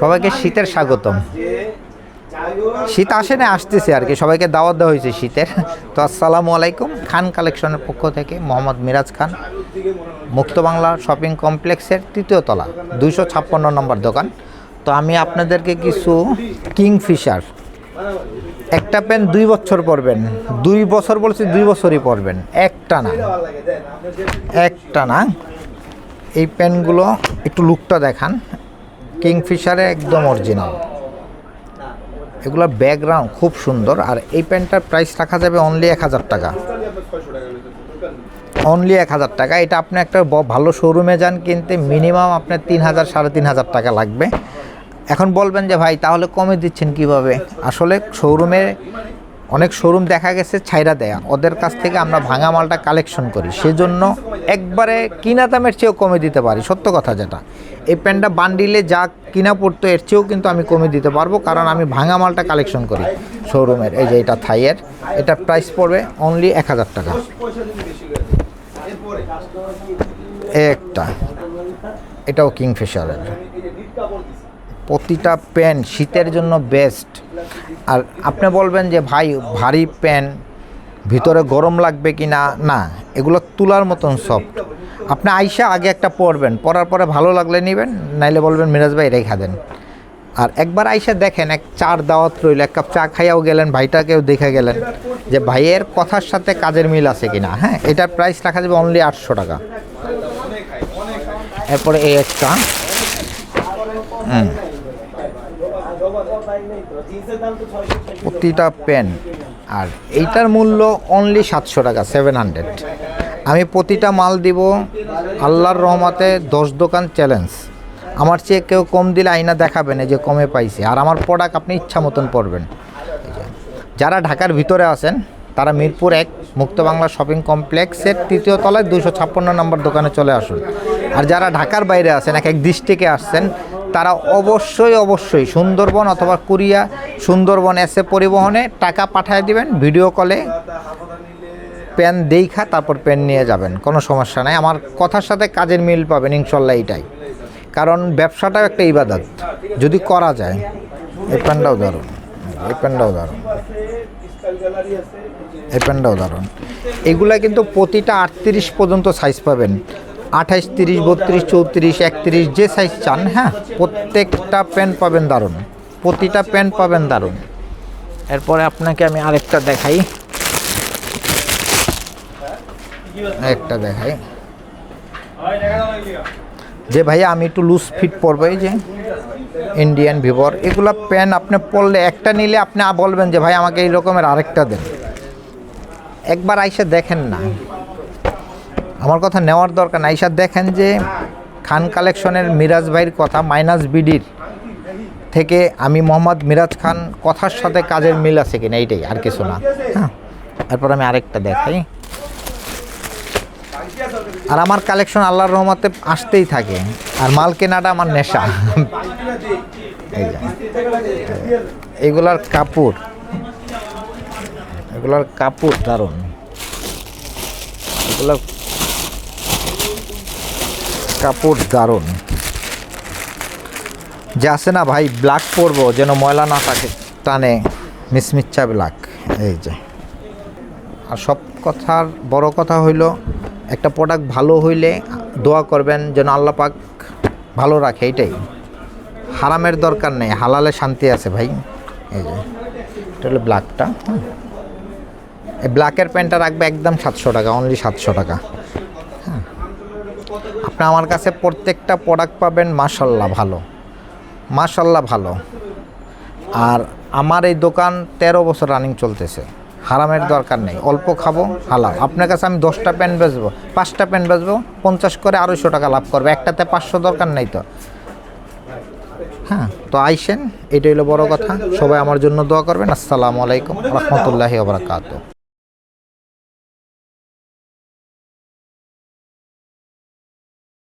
সবাইকে শীতের স্বাগতম। শীত আসে না, আসতেছে আর কি। সবাইকে দাওয়াত দেওয়া হয়েছে শীতের। তো আসসালামু আলাইকুম, খান কালেকশনের পক্ষ থেকে মোহাম্মদ মিরাজ খান, মুক্ত বাংলা শপিং কমপ্লেক্সের তৃতীয় তলা, দুইশো ছাপ্পান্ন নম্বর দোকান। তো আমি আপনাদেরকে কিছু কিংফিশার। একটা পেন দুই বছর পরবেন, দুই বছর বলছি দুই বছরই পরবেন, একটা না। একটা না। এই পেনগুলো একটু লুকটা দেখান। কিংফিশারে একদম অরিজিনাল এগুলোর ব্যাকগ্রাউন্ড খুব সুন্দর, আর এই প্যান্টটার প্রাইস রাখা যাবে অনলি এক হাজার টাকা। অনলি এক হাজার টাকা। এটা আপনি একটা ভালো শোরুমে যান, কিনতে মিনিমাম আপনার তিন হাজার, সাড়ে তিন হাজার টাকা লাগবে। এখন বলবেন যে, ভাই, তাহলে কমে দিচ্ছেন কীভাবে? আসলে শোরুমে অনেক শোরুম দেখা গেছে, ছাইরা দেয়া। ওদের কাছ থেকে আমরা ভাঙা মালটা কালেকশন করি। সেজন্য একবারে কিনা দামের চেয়েও কমে দিতে পারি, সত্য কথা যেটা। এই প্যান্টটা বান্ডিলে যা কিনা পড়তো, এর চেয়েও কিন্তু আমি কমে দিতে পারব, কারণ আমি ভাঙা মালটা কালেকশন করি শোরুমের এই যে এটা থাইয়ের, এটা প্রাইস পড়বে অনলি এক হাজার টাকা। একটা, এটাও কিংফিশারের। প্রতিটা প্যান্ট শীতের জন্য বেস্ট আর আপনি বলবেন যে ভাই, ভারী প্যান্ট ভিতরে গরম লাগবে কি না? না, এগুলো তুলার মতন সফট আপনি আইসা আগে একটা পরবেন, পরার পরে ভালো লাগলে নেবেন, নাইলে বলবেন, মিরাজ ভাই, রেখা দেন। আর একবার আইসা দেখেন, এক চার দাওয়াত রইল, এক কাপ চা খাইয়াও গেলেন, ভাইটাকেও দেখে গেলেন যে ভাইয়ের কথার সাথে কাজের মিল আছে কি না হ্যাঁ এটার প্রাইস রাখা যাবে অনলি আটশো টাকা। এরপরে এই একটা। হুম। প্রতিটা পেন আর এইটার মূল্য অনলি সাতশো টাকা সেভেন হান্ড্রেড আমি প্রতিটা মাল দিব, আল্লাহর রহমাতে দশ দোকান চ্যালেঞ্জ আমার চেয়ে কেউ কম দিলে আইনা দেখাবেন যে কমে পাইছে, আর আমার প্রোডাক্ট আপনি ইচ্ছা মতন পড়বেন যারা ঢাকার ভিতরে আছেন, তারা মিরপুর এক, মুক্ত বাংলা শপিং কমপ্লেক্সের তৃতীয় তলায় দুশো ছাপ্পান্ন নম্বর দোকানে চলে আসুন। আর যারা ঢাকার বাইরে আছেন, এক এক ডিস্ট্রিক্টে আসছেন তারা অবশ্যই অবশ্যই সুন্দরবন অথবা কুরিয়া সুন্দরবন এসে পরিবহনে টাকা পাঠিয়ে দিবেন, ভিডিও কলে পেন দেইখা, তারপর পেন নিয়ে যাবেন। কোনো সমস্যা নাই। আমার কথার সাথে কাজের মিল পাবেন, ইনশাল্লাহ এইটাই কারণ ব্যবসাটাও একটা ইবাদত। যদি করা যায়, এই পেনটাও দারুণ। এই পেনটাও দারুণ। এই পেনটাও দারুণ। এগুলা কিন্তু প্রতিটা আটত্রিশ পর্যন্ত সাইজ পাবেন। আঠাইশ, তিরিশ, বত্রিশ, চৌত্রিশ, একত্রিশ, যে সাইজ চান হ্যাঁ প্রত্যেকটা পেন পাবেন দারুণ। প্রতিটা পেন পাবেন দারুণ। এরপরে আপনাকে আমি আরেকটা দেখাই। একটা দেখাই। যে ভাইয়া আমি একটু লুজ ফিট পরবো, এই যে ইন্ডিয়ান ভিভর এগুলো প্যান আপনি পরলে একটা নিলে আপনি বলবেন যে, ভাই, আমাকে এই রকমের আরেকটা দেন। একবার আইসে দেখেন না। আমার কথা নেওয়ার দরকার নাই। আইসা দেখেন যে খান কালেকশনের মিরাজ ভাইয়ের কথা মাইনাস বিডির থেকে আমি মোহাম্মদ মিরাজ খান কথার সাথে কাজের মিল আছে কিনা এইটাই, আর কিছু না। হ্যাঁ এরপর আমি আরেকটা দেখাই। আর আমার কালেকশন আল্লাহর রহমতে আসতেই থাকে, আর মাল কেনাটা আমার নেশা। এগুলার কাপড় এগুলার কাপড় দারুণ। এগুলার কাপড় দারুণ। যে আছে না ভাই ব্ল্যাক পরবো, যেন ময়লা না থাকে, টানে মিসমিচ্ছা ব্ল্যাক এই যে। আর সব কথার বড় কথা হইল, একটা প্রোডাক্ট ভালো হইলে দোয়া করবেন যেন আল্লাহ পাক ভালো রাখে, এটাই। হারামের দরকার নেই, হালালে শান্তি আছে ভাই। এই যে, এটা হলো ব্ল্যাকটা এই ব্ল্যাকের প্যান্টটা রাখবে একদম সাতশো টাকা অনলি সাতশো টাকা। আপনি আমার কাছে প্রত্যেকটা প্রোডাক্ট পাবেন মাশাল্লাহ ভালো। মাশাল্লাহ ভালো। আর আমার এই দোকান তেরো বছর রানিং চলতেছে। হারামের দরকার নেই। অল্প খাব, হালাল। আপনার কাছে আমি দশটা প্যান্ট বেচবো, পাঁচটা প্যান্ট বেচবো, পঞ্চাশ করে আড়াইশো টাকা লাভ করব। একটাতে পাঁচশো দরকার নেই তো। হ্যাঁ তো আইসেন, এটাই হলো বড় কথা। সবাই আমার জন্য দোয়া করবেন। আসসালামু আলাইকুম রহমতুল্লাহি ওবরাকাতু